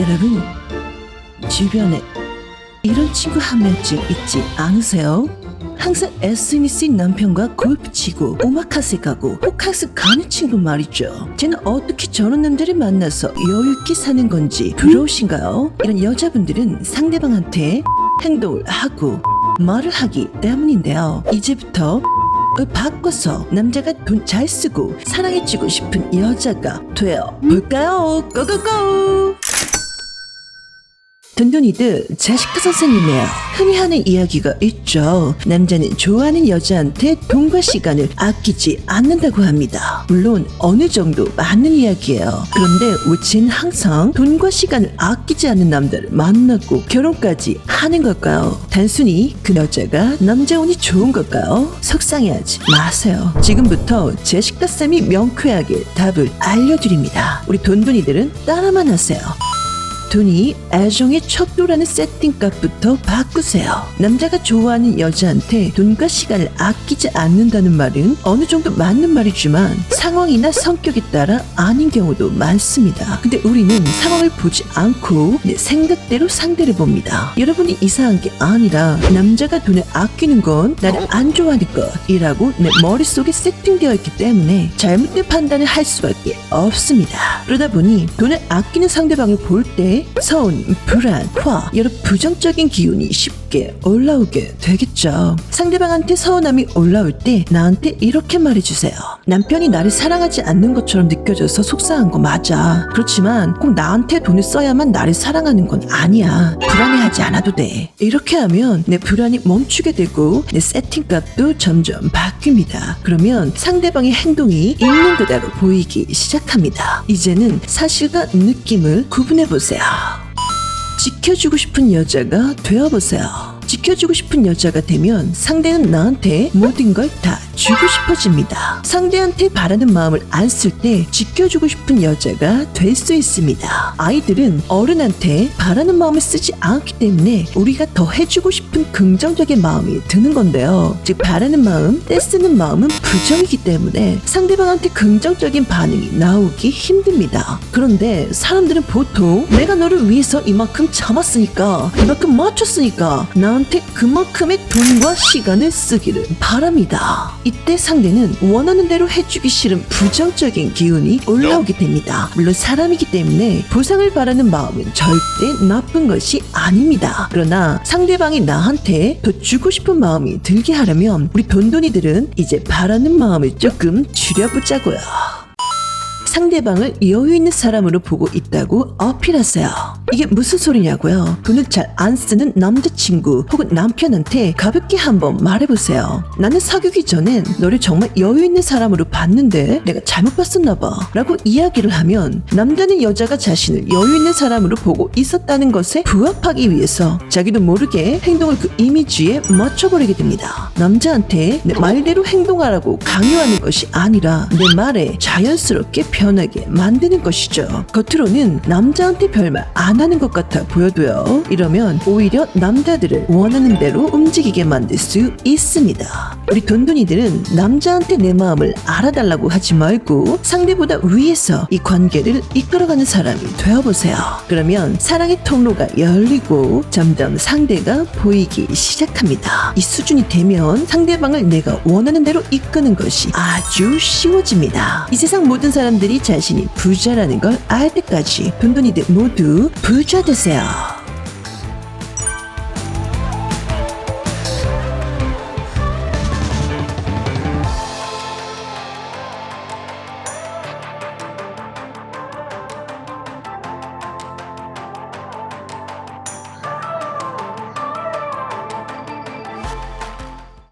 여러분, 주변에 이런 친구 한 명쯤 있지 않으세요? 항상 SNS인 남편과 골프 치고 오마카세 가고 호캉스 가는 친구 말이죠. 쟤는 어떻게 저런 남자를 만나서 여유있게 사는 건지 부러우신가요? 이런 여자분들은 상대방한테 행동을 하고 말을 하기 때문인데요. 이제부터 을 바꿔서 남자가 돈 잘 쓰고 사랑해주고 싶은 여자가 되어 볼까요? 고고고! 든든이들 제시카 선생님이에요. 흔히 하는 이야기가 있죠. 남자는 좋아하는 여자한테 돈과 시간을 아끼지 않는다고 합니다. 물론 어느 정도 맞는 이야기예요. 그런데 우치는 항상 돈과 시간을 아끼지 않는 남자를 만나고 결혼까지 하는 걸까요? 단순히 그 여자가 남자 운이 좋은 걸까요? 속상해하지 마세요. 지금부터 제시카 쌤이 명쾌하게 답을 알려드립니다. 우리 돈돈이들은 따라만 하세요. 돈이 애정의 척도라는 세팅값부터 바꾸세요. 남자가 좋아하는 여자한테 돈과 시간을 아끼지 않는다는 말은 어느 정도 맞는 말이지만 상황이나 성격에 따라 아닌 경우도 많습니다. 근데 우리는 상황을 보지 않고 내 생각대로 상대를 봅니다. 여러분이 이상한 게 아니라 남자가 돈을 아끼는 건 나를 안 좋아하는 것이라고 내 머릿속에 세팅되어 있기 때문에 잘못된 판단을 할 수밖에 없습니다. 그러다 보니 돈을 아끼는 상대방을 볼때 서운, 불안, 화 여러 부정적인 기운이 쉽게 올라오게 되겠죠. 상대방한테 서운함이 올라올 때 나한테 이렇게 말해주세요. 남편이 나를 사랑하지 않는 것처럼 느껴져서 속상한 거 맞아. 그렇지만 꼭 나한테 돈을 써야만 나를 사랑하는 건 아니야. 불안해하지 않아도 돼. 이렇게 하면 내 불안이 멈추게 되고 내 세팅값도 점점 바뀝니다. 그러면 상대방의 행동이 있는 그대로 보이기 시작합니다. 이제는 사실과 느낌을 구분해 보세요. 지켜주고 싶은 여자가 되어보세요. 지켜주고 싶은 여자가 되면 상대는 나한테 모든 걸 다 주고 싶어집니다. 상대한테 바라는 마음을 안 쓸 때 지켜주고 싶은 여자가 될 수 있습니다. 아이들은 어른한테 바라는 마음을 쓰지 않기 때문에 우리가 더 해주고 싶은 긍정적인 마음이 드는 건데요. 즉 바라는 마음, 떼쓰는 마음은 부정이기 때문에 상대방한테 긍정적인 반응이 나오기 힘듭니다. 그런데 사람들은 보통 내가 너를 위해서 이만큼 참았으니까 이만큼 맞췄으니까 나한테 그만큼의 돈과 시간을 쓰기를 바랍니다. 이때 상대는 원하는 대로 해주기 싫은 부정적인 기운이 올라오게 됩니다. 물론 사람이기 때문에 보상을 바라는 마음은 절대 나쁜 것이 아닙니다. 그러나 상대방이 나한테 더 주고 싶은 마음이 들게 하려면 우리 돈돈이들은 이제 바라는 마음을 조금 줄여보자고요. 상대방을 여유 있는 사람으로 보고 있다고 어필하세요. 이게 무슨 소리냐고요? 돈을 잘 안 쓰는 남자친구 혹은 남편한테 가볍게 한번 말해보세요. 나는 사귀기 전엔 너를 정말 여유 있는 사람으로 봤는데 내가 잘못 봤었나 봐. 라고 이야기를 하면 남자는 여자가 자신을 여유 있는 사람으로 보고 있었다는 것에 부합하기 위해서 자기도 모르게 행동을 그 이미지에 맞춰버리게 됩니다. 남자한테 내 말대로 행동하라고 강요하는 것이 아니라 내 말에 자연스럽게 변하게 만드는 것이죠. 겉으로는 남자한테 별말 안 하는 것 같아 보여도요. 이러면 오히려 남자들을 원하는 대로 움직이게 만들 수 있습니다. 우리 돈돈이들은 남자한테 내 마음을 알아달라고 하지 말고 상대보다 위에서 이 관계를 이끌어가는 사람이 되어보세요. 그러면 사랑의 통로가 열리고 점점 상대가 보이기 시작합니다. 이 수준이 되면 상대방을 내가 원하는 대로 이끄는 것이 아주 쉬워집니다. 이 세상 모든 사람들이 자신이 부자라는 걸 알 때까지 돈돈이들 모두 부자 되세요.